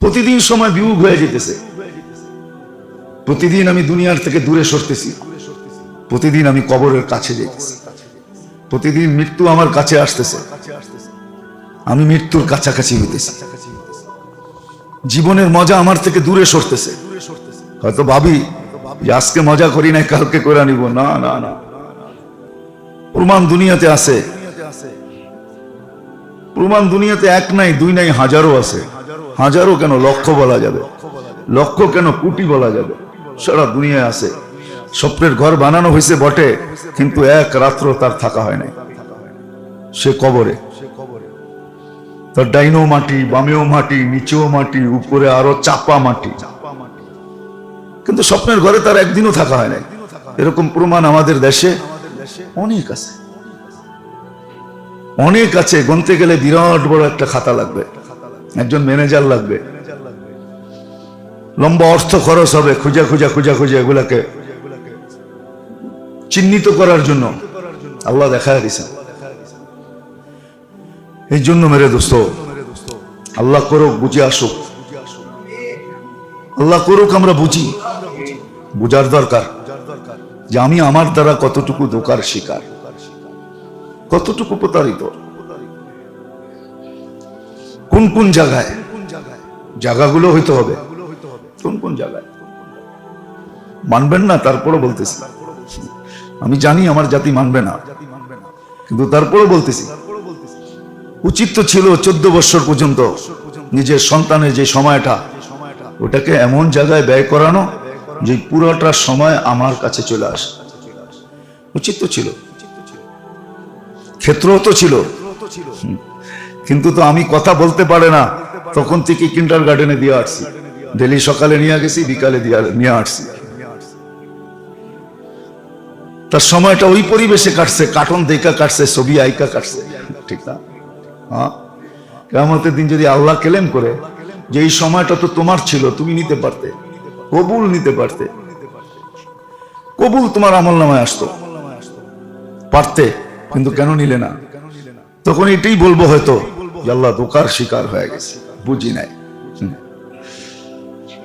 প্রতিদিন সময় বিমুখ হয়ে যেতেছে। প্রতিদিন আমি দুনিয়ার থেকে দূরে সরতেছি। প্রতিদিন আমি কবরের কাছে যেতেছি প্রতিদিন মৃত্যু আমার কাছে আসতেছে। আমি মৃত্যুর কাছাকাছি হইতেছি। জীবনের মজা আমার থেকে দূরে সরতেছে। হয়তো ভাবি, যে আজকে মজা করি নাই, কালকে করে নিব না না না। প্রমাণ দুনিয়াতে আছে। প্রমাণ দুনিয়াতে এক নাই, দুই নাই হাজারো আছে। হাজারো কেন লক্ষ বলা যাবে? লক্ষ কেন কোটি বলা যাবে? সারা দুনিয়ায় আছে। স্বপ্নের ঘর বানানো হয়েছে বটে, কিন্তু এক রাত্র তার থাকা হয় নাই। সে কবরে। তার ডাইনো মাটি, বামেও মাটি, নিচেও মাটি, উপরে আরও চাপা মাটি। কিন্তু স্বপ্নের ঘরে তার একদিনও থাকা হয় নাই। এরকম প্রমাণ আমাদের দেশে অনেক আছে। অনেক আছে। গনতে গেলে বিরাট বড় একটা খাতা লাগবে। একজন ম্যানেজার লাগবে। লম্বা অর্থ খরচ হবে খুঁজা খুঁজা খুঁজা খুঁজা এগুলাকে চিহ্নিত করার জন্য। আল্লাহ দেখা দিয়েছেন এই জন্য মেরে দোস্ত, আল্লাহ করুক, বুঝে আসুক। আল্লাহ করুক, আমরা বুঝি। বুঝার দরকার যে আমি আমার দ্বারা কতটুকু ধোকার শিকার, কতটুকু প্রতারিত। কোন কোন জায়গায়? জায়গাগুলো হইতে হবে। কোন কোন জায়গায়? মানবেন না, তারপরও বলতেছি। আমি জানি আমার জাতি মানবে না, কিন্তু তারপরও বলতেছি। উচিত তো ছিল চোদ্দ বছর পর্যন্ত নিজের সন্তানের যে সময়টা, ওটাকে এমন জায়গায় ব্যয় করানো যে পুরোটা সময় আমার কাছে চলে আসে। উচিত তো ছিল। ক্ষেত্র তো ছিল। কিন্তু তো আমি কথা বলতে পারে না। তখন থেকে কিন্ডার গার্ডেনে দিয়ে আসছি। ডেলি সকালে নিয়ে গেছি, বিকালে দিয়ে নিয়ে আসছি। তার সময়টা ওই পরিবেশে কাটছে কার্টুন দেখা কাটছে, ছবি আইকা কাটছে। ঠিক না? হ্যাঁ? কেমতের দিন যদি আল্লাহ কেলেম করে, যে এই সময়টা তো তোমার ছিল, তুমি নিতে পারতে। কবুল নিতে পারতে। কবুল তোমার আমল নামায় আসতো। পারতে, কিন্তু কেন নিলে না? তখন এটাই বলব হয়তো আল্লাহ দোকার শিকার হয়ে গেছে, বুঝি নাই।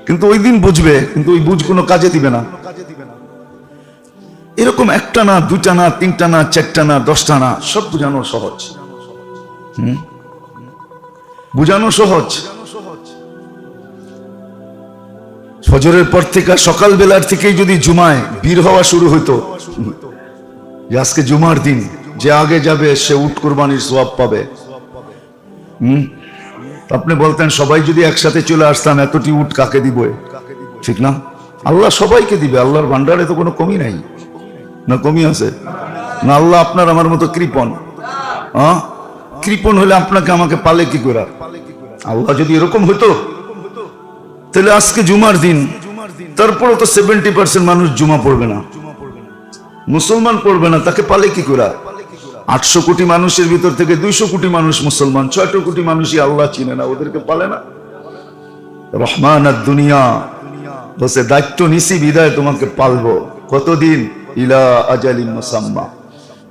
কিন্তু ওই দিন বুঝবে, কিন্তু ওই বুঝ কোনো কাজে দিবে না। এরকম একটা না, দুটা না, তিনটা না, চারটা না, দশটা না, সব বুঝানো সহজ। বুঝানো সহজ। ফজরের পর থেকে সকাল বেলার থেকেই যদি জুমায় বীর হওয়া শুরু হইতো। যে আজকে জুমার দিন, যে আগে যাবে, সে উট কোরবানির সোয়াব পাবে। হুম? আপনি বলতেন, সবাই যদি একসাথে চলে আসতাম, এতটি উট কাকে দিব ঠিক না? আল্লাহ সবাইকে দিবে, আল্লাহর ভান্ডারে তো কোনো কমি নাই। না কমি আছে? না আল্লাহ আপনার আমার মতো কৃপন হ্যাঁ কৃপন হলে আপনাকে আমাকে পালে কি করে? আল্লাহ যদি এরকম হইতো তাহলে আজকে জুমার দিন তারপরে তো সেভেন্টি পার্সেন্ট মানুষ জুমা পড়বে না। মুসলমান পড়বে না, তাকে পালে কি করে? আটশো কোটি মানুষের ভিতর থেকে দুইশো কোটি মানুষ মুসলমান, ছয়শো কোটি মানুষই আল্লাহ চিনে না, ওদেরকে পালে না। রহমান আর দুনিয়া, বসে দায়িত্ব নিছি, বিদায় তোমাকে পালবো। কতদিন? ইলা আজালিম মুসাম্মা।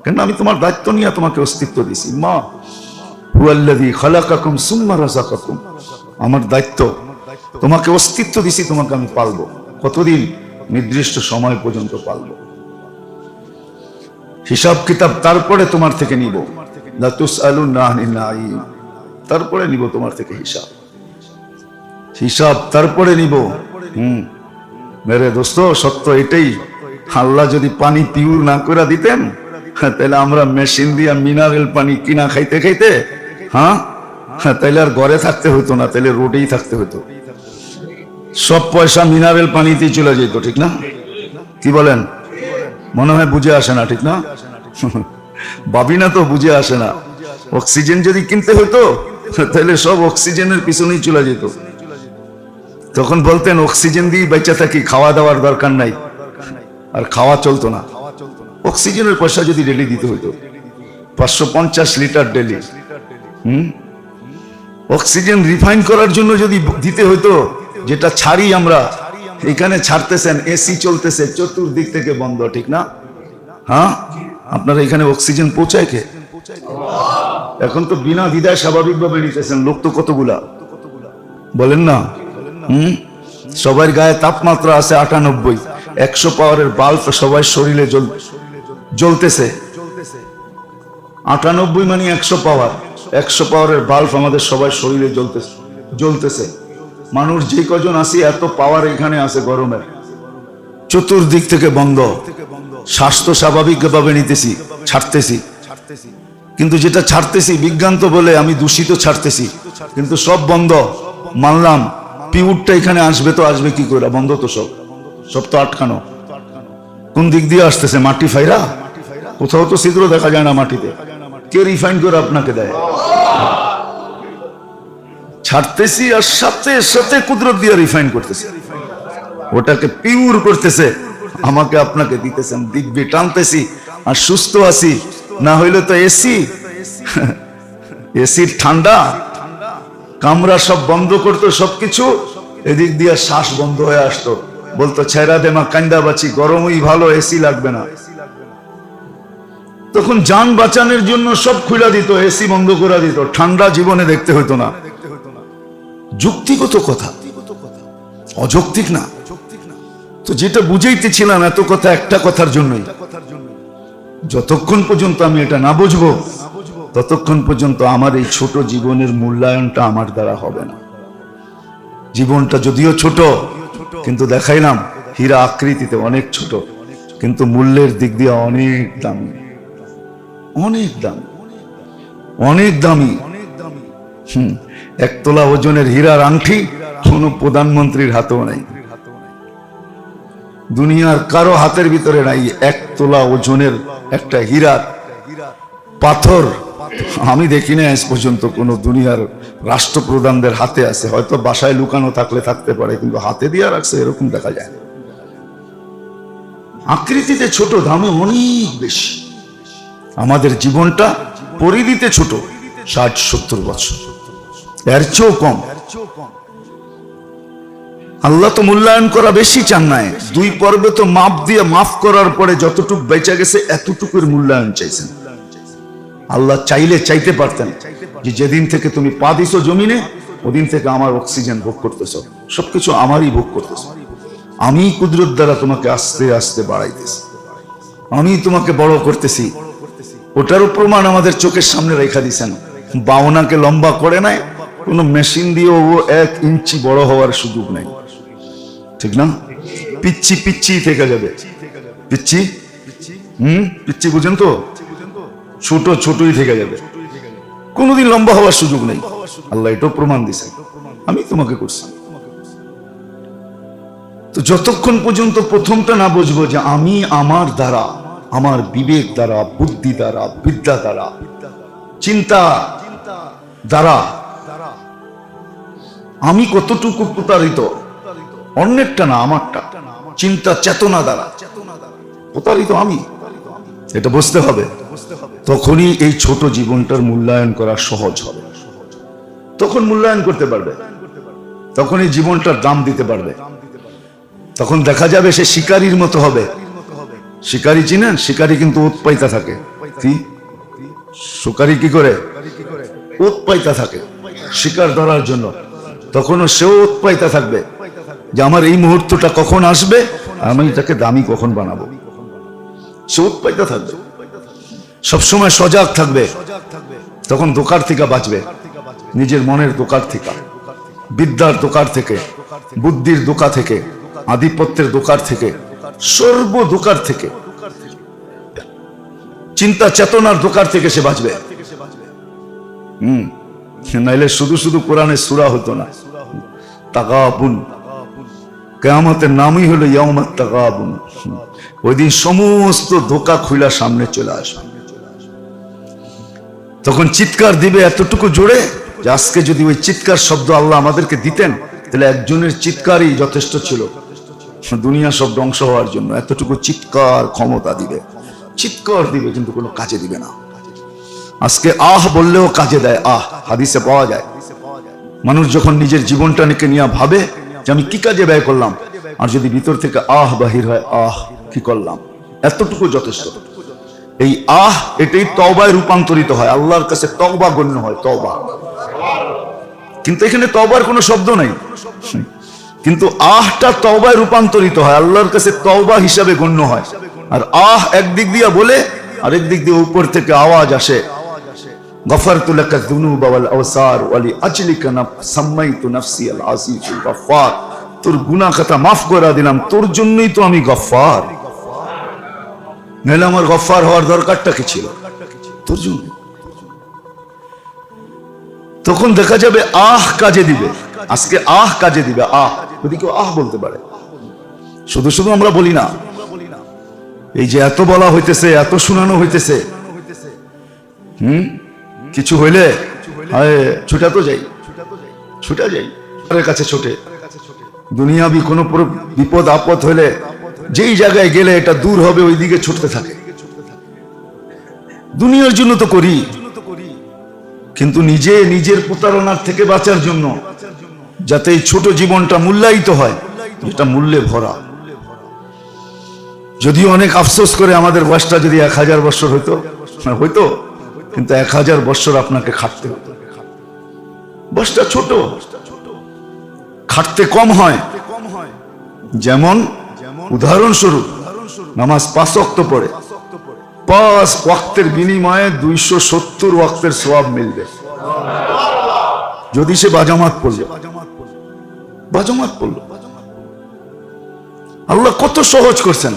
কেন আমি তোমার দায়িত্ব নিয়ে তোমাকে অস্তিত্ব দিছি? মা, হুয়াল্লাযী খালাকাকুম সুম্মা রাযাকাকুম। আমার দায়িত্ব, তোমাকে অস্তিত্ব দিছি, তোমাকে আমি পালবো। কতদিন? নির্দিষ্ট সময় পর্যন্ত পালবো। হিসাব কিতাব তারপরে তোমার থেকে নিব। তারপরে নিব তোমার থেকে হিসাব। হিসাব তারপরে নিব। হম। মেরে দোস্ত সত্য এটাই। আল্লাহ যদি পানি পিউর না করে দিতেন তাহলে আমরা মেশিন দিয়া মিনারেল পানি কিনা খাইতে খাইতে হ্যাঁ? হ্যাঁ, তাহলে আর ঘরে থাকতে হতো না তাহলে রোডেই থাকতে হতো সব পয়সা মিনারেল পানিতেই চলে যেত ঠিক না? কি বলেন? মনে হয় বুঝে আসে না, ঠিক না? ভাবি না তো বুঝে আসে না। অক্সিজেন যদি কিনতে হতো, তাহলে সব অক্সিজেনের পিছনেই চলে যেত। তখন বলতেন, অক্সিজেন দিয়ে বেঁচে থাকি, খাওয়া দাওয়ার দরকার নাই। আর খাওয়া চলতো না। অক্সিজেনের পয়সা যদি ডেলি দিতে হতো, পাঁচশো পঞ্চাশ লিটার ডেলি। হুম? অক্সিজেন রিফাইন করার জন্য যদি দিতে হতো, যেটা ছাড়ি আমরা এখানে ছাড়তেছেন এসি চলতেছে, চতুর্দিক থেকে বন্ধ, ঠিক না? হ্যাঁ? আপনারা এখানে অক্সিজেন পৌঁছায় কে? এখন তো বিনা দ্বিধায় স্বাভাবিকভাবে নিতেছেন, লোক তো কতগুলা? বলেন না। হুম? সবার গায়ে তাপমাত্রা আছে আটানব্বই। একশো পাওয়ারের বাল্ব সবাই শরীরে জ্বল- জ্বলতেছে। আটানব্বই মানে একশো পাওয়ার। একশো পাওয়ারের বাল্ব আমাদের সবাই শরীরে জ্বলতেছে জ্বলতেছে। মানুষ যে কজন আসি এত পাওয়ার এখানে আছে গরমের। চতুর্দিক থেকে বন্ধ। স্বাস্থ্য স্বাভাবিকভাবে নিতেছি, ছাড়তেছি। কিন্তু যেটা ছাড়তেছি, বিজ্ঞান তো বলে আমি দূষিত ছাড়তেছি। কিন্তু সব বন্ধ। মানলাম, পিউরটা এখানে আসবে তো আসবে কি করে? বন্ধ তো সব। সব তো আটকানো। কোন দিক দিয়ে আসতেছে? মাটি ফাইরা? কোথাও তো ছিদ্র দেখা যায় না মাটিতে। কে রিফাইন করে আপনাকে দেয়? ছাড়তেছি আর সাথে সাথে কুদরত দিয়ে রিফাইন করতেছে। ওটাকে পিউর করতেছে। আমাকে আপনাকে দিতেছেন, দিব্যি টানতেছি আর সুস্থ আছি। না হইলে তো এসি এসির ঠান্ডা, কামরা সব বন্ধ করতো সবকিছু। এদিক দিয়ে শ্বাস বন্ধ হয়ে আসতো। বলতো, ছেড়া দেমা কান্দা বাঁচি, গরমই ভালো এসি লাগবে না। তখন যান বাঁচানোর জন্য সব খুলে দিত এসি বন্ধ করে দিত। ঠান্ডা জীবনে দেখতে হতো না। যুক্তিগত কথা। অযৌক্তিক না। তো যেটা বুঝাইতেছিলাম এত কথা একটা কথার জন্যই। যতক্ষণ পর্যন্ত আমি এটা না বুঝব, ততক্ষণ পর্যন্ত আমার এই ছোট জীবনের মূল্যায়নটা আমার দ্বারা হবে না। জীবনটা যদিও ছোট, কিন্তু দেখাইলাম, হীরা আকৃতিতে অনেক ছোট, কিন্তু মূল্যের দিক দিয়ে অনেক দামি। অনেক দামি। অনেক দামি। হুম। এক তোলা ওজনের হীরার আংটি কোনো প্রধানমন্ত্রীর হাতেও নেই। দুনিয়ার কারও হাতের ভিতরে নাই এক তোলা ওজনের একটা হীরার পাথর। আমি দেখি না আজ পর্যন্ত কোনো দুনিয়ার রাষ্ট্রপ্রধানদের হাতে আছে। হয়তো বাসায় লুকানো থাকলে থাকতে পারে, কিন্তু হাতে দিয়ে রাখছে, এরকম দেখা যায়। আকৃতিতে ছোট দামে অনেক বেশি। আমাদের জীবনটা পরিধিতে ছোট, ষাট সত্তর বছর। এর চেয়েও কম। আল্লাহ তো মূল্যায়ন করা বেশি চান নাই। দুই পর্বে তো মাপ দিয়ে মাফ করার পরে যতটুক বেঁচে গেছে, এতটুকুর মূল্যায়ন চাইছেন। আল্লাহ চাইলে চাইতে পারতেন যে যেদিন থেকে তুমি পা দিছো জমিনে, ওদিন থেকে আমার অক্সিজেন ভোগ করতেছ। সবকিছু আমারই ভোগ করতেছ। আমি কুদরত দ্বারা তোমাকে আস্তে আস্তে বাড়াইতেছি। আমি তোমাকে বড় করতেছি। ওটারও প্রমাণ আমাদের চোখের সামনে রেখা দিছেন। বাওনাকে লম্বা করে নাই কোনো মেশিন দিয়ে ও এক ইঞ্চি বড় হওয়ার সুযোগ নেই। ঠিক না? পিচ্ছি পিচ্ছি থেকে যাবে। পিচ্ছি? হুম? পিচ্ছি বুঝেন তো? ছোট ছোটই থেকে যাবে। কোনোদিন লম্বা হওয়ার সুযোগ নেই। আল্লাহ এটাও প্রমাণ দিছে। আমি তোমাকে করছি। তো যতক্ষণ পর্যন্ত প্রথমটা না বুঝব যে আমি আমার দ্বারা, আমার বিবেক দ্বারা, বুদ্ধি দ্বারা, বিদ্যা দ্বারা, চিন্তা দ্বারা আমি কতটুকু প্রতারিত? অন্যেরটা না, আমারটা। চিন্তা, চেতনা দ্বারা। প্রতারিত আমি? এটা বুঝতে হবে। তখনই এই ছোট জীবনটার মূল্যায়ন করা সহজ হবে। তখন মূল্যায়ন করতে পারবে। তখন এই জীবনটার দাম দিতে পারবে। তখন দেখা যাবে সে শিকারীর মতো হবে। শিকারী চিনেন? শিকারী কিন্তু উৎপাইতা থাকে। কি? শিকারী কি করে? উৎপাইতা থাকে। শিকার ধরার জন্য। তখনও সেও উৎপাইতা থাকবে যে আমার এই মুহূর্তটা কখন আসবে? আমি এটাকে দামি কখন বানাবো? সে উৎপাইতা থাকবে। সবসময় সজাগ থাকবে। তখন দোকার থেকে বাঁচবে। নিজের মনের দোকার থেকে, বিদ্যার দোকার থেকে, বুদ্ধির দোকা থেকে, আধিপত্যের দোকার থেকে, সর্ব দোকার থেকে চিন্তা চেতনার দোকার থেকে সে বাঁচবে। হম। নাইলে শুধু শুধু কোরআনে সুরা হতো না। তাকাবুন কেয়ামতের নামই হলো ইয়ামাত তাকাবুন ওই দিন সমস্ত ধোকা খুলা সামনে চলে আসবে। তখন চিৎকার দিবে এতটুকু জোরে যে আজকে যদি ওই চিৎকার শব্দ আল্লাহ আমাদেরকে দিতেন, তাহলে একজনের চিৎকারই যথেষ্ট ছিল। দুনিয়া সব ধ্বংস হওয়ার জন্য এতটুকু চিৎকার ক্ষমতা দিবে। চিৎকার দিবে কিন্তু কোনো কাজে দিবে না। আজকে আহ বললেও কাজে দেয়, আহ, হাদিসে পাওয়া যায়। মানুষ যখন নিজের জীবনটা নিকে নিয়ে ভাবে যে আমি কি কাজে ব্যয় করলাম, আর যদি ভিতর থেকে আহ বাহির হয়, আহ, কি করলাম? এতটুকু যথেষ্ট। এই আহ, এটাই তবায় রূপান্তরিত হয়, আল্লাহর কাছে তবা গণ্য হয় তবা কিন্তু এখানে তবার কোনো শব্দ নাই। কিন্তু আহটা তবায় রূপান্তরিত হয়, আল্লাহর কাছে তওবা হিসাবে গণ্য হয়। আর আহ একদিক দিয়া বলে, আরেক দিক দিয়ে উপর থেকে আওয়াজ আসে। غفرت لك الذنوب والاوسار ولاجلك سميت نفسي العزيز الغفار তোর গুনাহ কথা মাফ করে দিলাম তোর জন্যই তো আমি গফফার নাহলে আমার গফফার হওয়ার দরকারটা কি ছিল তোর জন্য তখন দেখা যাবে আহ কাজে দিবে আজকে আহ কাজে দিবে আহ যদি কেউ আহ বলতে পারে শুধু শুধু আমরা বলি না এই যে এত বলা হইতেছে এত শোনানো হইতেছে হুম কিছু হইলে ছুটা তো যাই, ছুটা যাই। তার কাছে ছোটে। দুনিয়াবি কোনো বিপদ, আপদ হইলে যেই জায়গায় গেলে এটা দূর হবে ওই দিকে ছুটতে থাকে। দুনিয়ার জন্য তো করি। কিন্তু নিজে নিজের প্রতারণার থেকে বাঁচার জন্য যাতে এই ছোট জীবনটা মূল্যায়িত হয়, এটা মূল্যে ভরা। যদিও অনেক আফসোস করে আমাদের বয়সটা যদি এক হাজার বছর হইতো হইতো কিন্তু এক হাজার বছর আপনাকে খাটতে হতো। বয়সটা ছোট। খাটতে কম হয়। যেমন উদাহরণস্বরূপ, নামাজ পাঁচ অক্ত পড়ে। পাঁচ ওয়াক্তের বিনিময়ে দুইশো সত্তর ওয়াক্তের সোয়াব মিলবে। যদি সে বাজামাত পড়ল। বাজামাত পড়ল। আল্লাহ কত সহজ করছেন।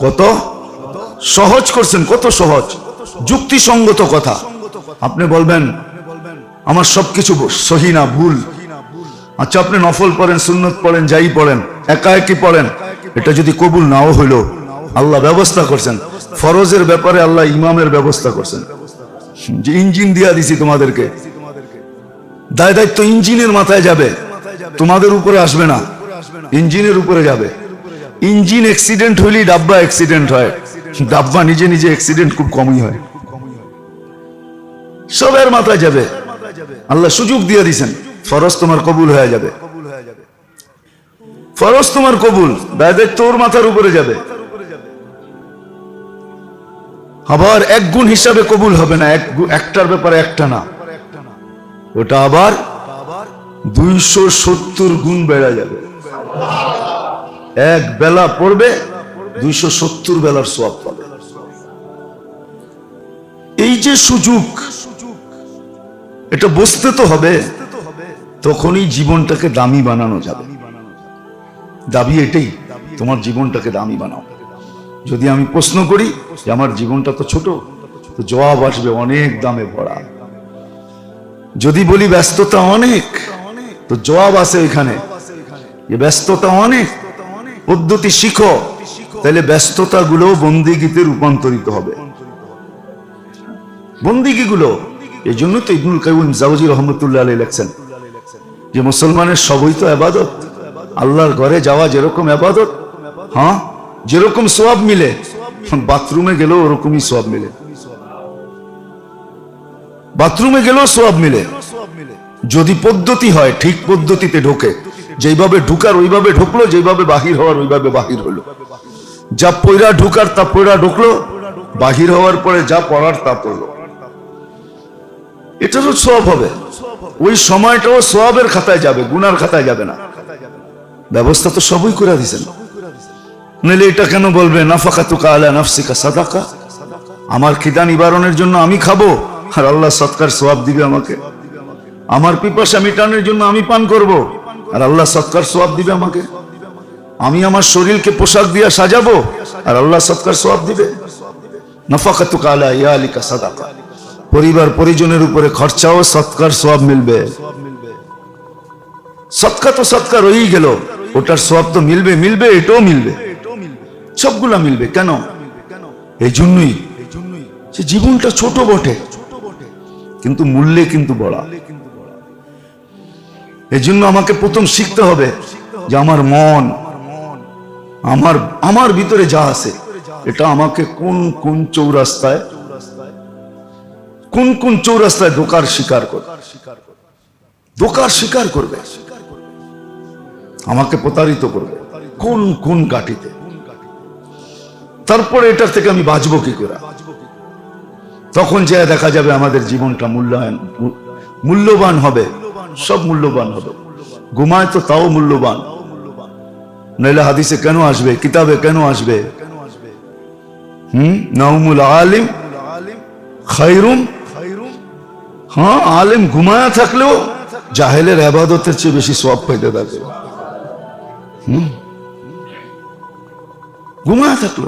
কত সহজ করছেন, কত সহজ। যুক্তিসঙ্গত কথা। আপনি বলবেন, আমার সবকিছু সহি না, ভুল। আচ্ছা আপনি নফল পড়েন, সুন্নত পড়েন, যাই পড়েন একা একই পড়েন, এটা যদি কবুল নাও হইল, আল্লাহ ব্যবস্থা করছেন। ফরজের ব্যাপারে আল্লাহ ইমামের ব্যবস্থা করছেন। যে ইঞ্জিন দিয়া দিছি তোমাদেরকে, দায় দায়িত্ব ইঞ্জিনের মাথায় যাবে, তোমাদের উপরে আসবে না, ইঞ্জিনের উপরে যাবে। ইঞ্জিন অ্যাক্সিডেন্ট হইলেই ডাব্বা অ্যাক্সিডেন্ট হয়। ডাব্বা নিজে নিজে অ্যাক্সিডেন্ট খুব কমই হয়। সবের মাথায় যাবে। আল্লাহ সুযোগ দিয়ে দিছেন ফরজ তোমার কবুল হয়ে যাবে। ফরজ তোমার কবুল। দায় দায়িত্ব ওর মাথার উপরে যাবে। আবার এক গুণ হিসাবে কবুল হবে না। এক একটার ব্যাপারে একটা না। ওটা আবার দুইশো সত্তর গুণ বেড়া যাবে। এক বেলা পড়বে, দুইশো সত্তর বেলার সোয়াব পাবে। এই যে সুযোগ এটা বুঝতে তো হবে, তখনই জীবনটাকে দামি বানানো যাবে। দাবি এটাই, তোমার জীবনটাকে দামি বানাও। যদি আমি প্রশ্ন করি যে আমার জীবনটা তো ছোট, তো জবাব আসবে অনেক দামে ভরা। যদি বলি ব্যস্ততা অনেক, তো জবাব আছে ওইখানে যে ব্যস্ততা অনেক। পদ্ধতি শিখো, তাহলে ব্যস্ততা গুলো বন্দিগীতে রূপান্তরিত হবে। বন্দিগি গুলো এই জন্য তো ইবনুল কাইম জাউজি রহমতুল্লাহ আলী লেখছেন যে মুসলমানের সবই তো আবাদত। আল্লাহর ঘরে যাওয়া যেরকম আবাদত হ্যাঁ? যেরকম সোয়াব মিলে, বাথরুমে গেলেও ওরকমই সোয়াব মিলে। বাথরুমে গেলেও সোয়াব মিলে। যদি পদ্ধতি হয়, ঠিক পদ্ধতিতে ঢোকে। যেইভাবে ঢুকার ওইভাবে ঢুকলো যেভাবে বাহির হওয়ার ওইভাবে বাহির হলো। যা পয়রা ঢুকার তা পয়রা ঢুকলো, বাহির হওয়ার পরে যা পড়ার তা পড়ল। এটারও সব হবে। ওই সময়টাও সবের খাতায় যাবে, গুনার খাতায় যাবে না। ব্যবস্থা তো সবই করে দিছেন নইলে এটা কেন বলবে? নাফাকাতু কালা নাফসিকা সাদাকা। আমার খিদা নিবারণের জন্য আমি খাব, আর আল্লাহ সৎকার সোয়াব দিবে আমাকে। আমার পিপাসা মিটানোর জন্য আমি পান করব, আর আল্লাহ সৎকার সোয়াব দিবে আমাকে। আমি আমার শরীরকে পোশাক দিয়ে সাজাবো, আর আল্লাহ সৎকার সোয়াব দিবে। নাফাকাতু কালা ইয়া আলিকা সাদাকা। পরিবার পরিজনের উপরে খরচাও সৎকার সোয়াব মিলবে। সৎকা তো সৎকা রয়েই গেল। ওটার সোয়াব তো মিলবে মিলবে, এটাও মিলবে। সবগুলা মিলবে কেন? এই জন্যই। যে জীবনটা ছোট বটে। কিন্তু মূল্যে কিন্তু বড়। এই জন্য আমাকে প্রথম শিখতে হবে যে আমার মন, আমার আমার ভিতরে যা আছে, এটা আমাকে কোন কোন চৌরাস্তায় কোন কোন চৌরাস্তায় দোকার শিকার করবে? দোকার শিকার করবে? আমাকে প্রতারিত করবে। কোন কোন গাটিতে তারপরে এটার থেকে আমি বাঁচবো কি করে? তখন যে দেখা যাবে আমাদের জীবনটা মূল্যায়ন, মূল্যবান হবে, সব মূল্যবান হবে। ঘুমায় তো তাও মূল্যবান। নইলে হাদিসে কেন আসবে? কিতাবে কেন আসবে? হুম? নাউমুল আলিম খাইরুম হ্যাঁ আলেম ঘুমায়া থাকলেও জাহেলের আবাদতের চেয়ে বেশি সব পাইতে থাকে। ঘুমায়া থাকল